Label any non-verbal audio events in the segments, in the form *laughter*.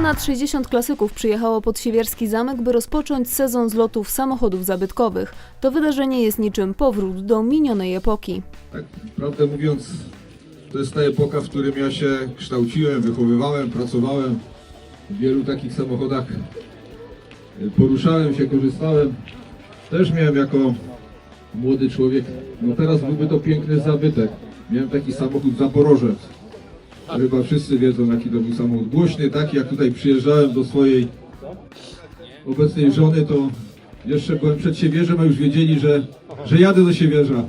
Ponad 60 klasyków przyjechało pod Siewierski Zamek, by rozpocząć sezon zlotów samochodów zabytkowych. To wydarzenie jest niczym powrót do minionej epoki. Tak, prawdę mówiąc, to jest ta epoka, w którym ja się kształciłem, wychowywałem, pracowałem. W wielu takich samochodach y, poruszałem się, korzystałem. Też miałem jako młody człowiek, no teraz byłby to piękny zabytek. Miałem taki samochód Zaporożec. Chyba wszyscy wiedzą, jaki to był samochód. Głośny, taki jak tutaj przyjeżdżałem do swojej obecnej żony, to jeszcze byłem przed Siewierzem, a już wiedzieli, że, że jadę do Siewierza.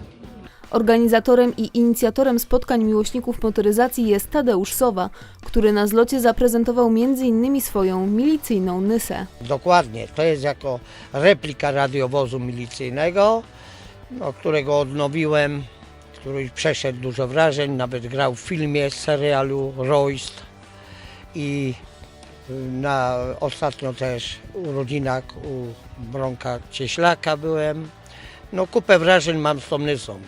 Organizatorem i inicjatorem spotkań miłośników motoryzacji jest Tadeusz Sowa, który na zlocie zaprezentował m.in. swoją milicyjną Nysę. Dokładnie, to jest jako replika radiowozu milicyjnego, no, którego odnowiłem, który przeszedł dużo wrażeń, nawet grał w filmie serialu Royst i y, na ostatnio też u rodzinach u Bronka Cieślaka byłem. No kupę wrażeń mam z tą Nysą.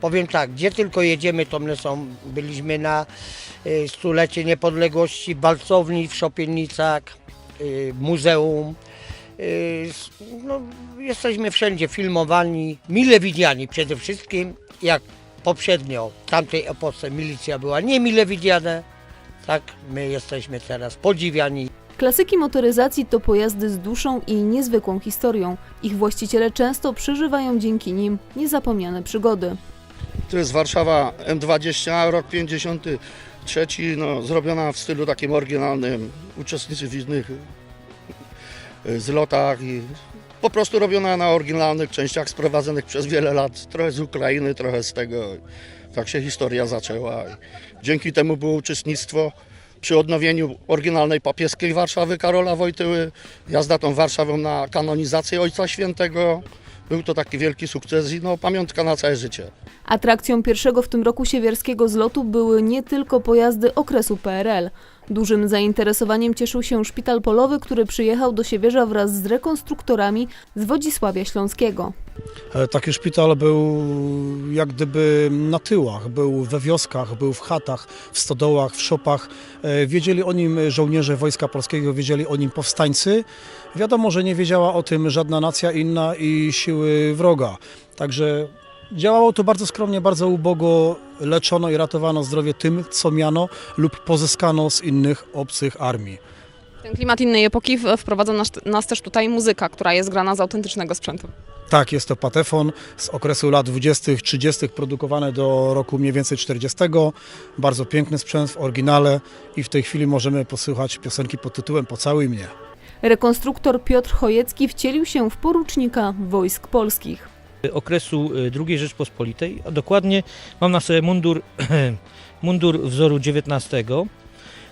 Powiem tak, gdzie tylko jedziemy tą Nysą, byliśmy na y, stulecie niepodległości Balcowni w Szopiennicach, y, muzeum. No, jesteśmy wszędzie filmowani, mile widziani przede wszystkim, jak poprzednio w tamtej epoce milicja była niemile widziana, tak my jesteśmy teraz podziwiani. Klasyki motoryzacji to pojazdy z duszą i niezwykłą historią. Ich właściciele często przeżywają dzięki nim niezapomniane przygody. To jest Warszawa M20, rok 53, no, zrobiona w stylu takim oryginalnym. Uczestnicy w innych y, zlotach i po prostu robiona na oryginalnych częściach sprowadzonych przez wiele lat. Trochę z Ukrainy, trochę z tego. Tak się historia zaczęła. Dzięki temu było uczestnictwo przy odnowieniu oryginalnej papieskiej Warszawy Karola Wojtyły, jazda tą Warszawą na kanonizację Ojca Świętego. Był to taki wielki sukces i no, pamiątka na całe życie. Atrakcją pierwszego w tym roku siewierskiego zlotu były nie tylko pojazdy okresu PRL. Dużym zainteresowaniem cieszył się szpital polowy, który przyjechał do Siewierza wraz z rekonstruktorami z Wodzisławia Śląskiego. E, Taki szpital był jak gdyby na tyłach, był we wioskach, był w chatach, w stodołach, w szopach. E, Wiedzieli o nim żołnierze Wojska Polskiego, wiedzieli o nim powstańcy. Wiadomo, że nie wiedziała o tym żadna nacja inna i siły wroga. Także działało to bardzo skromnie, bardzo ubogo, leczono i ratowano zdrowie tym, co miano lub pozyskano z innych obcych armii. Ten klimat innej epoki wprowadza nas, nas też tutaj muzyka, która jest grana z autentycznego sprzętu. Tak, jest to patefon z okresu lat 20., 30., produkowany do roku mniej więcej 40. Bardzo piękny sprzęt w oryginale i w tej chwili możemy posłuchać piosenki pod tytułem Pocałuj mnie. Rekonstruktor Piotr Chojecki wcielił się w porucznika wojsk polskich. okresu y, II Rzeczpospolitej, a dokładnie mam na sobie mundur, *clears throat* mundur wzoru XIX,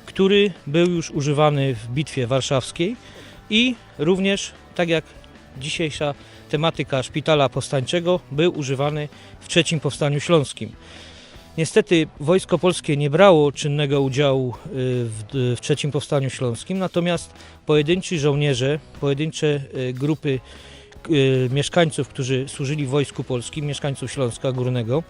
który był już używany w Bitwie Warszawskiej i również, tak jak dzisiejsza tematyka Szpitala Powstańczego, był używany w III Powstaniu Śląskim. Niestety Wojsko Polskie nie brało czynnego udziału y, w, w III Powstaniu Śląskim, natomiast pojedynczy żołnierze, pojedyncze y, grupy y, mieszkańców, którzy służyli w Wojsku Polskim, mieszkańców Śląska Górnego,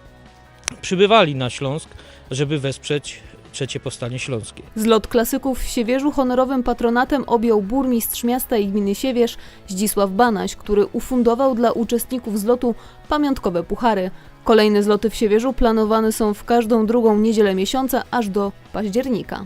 przybywali na Śląsk, żeby wesprzeć trzecie powstanie śląskie. Zlot klasyków w Siewierzu honorowym patronatem objął burmistrz miasta i gminy Siewierz Zdzisław Banaś, który ufundował dla uczestników zlotu pamiątkowe puchary. Kolejne zloty w Siewierzu planowane są w każdą drugą niedzielę miesiąca aż do października.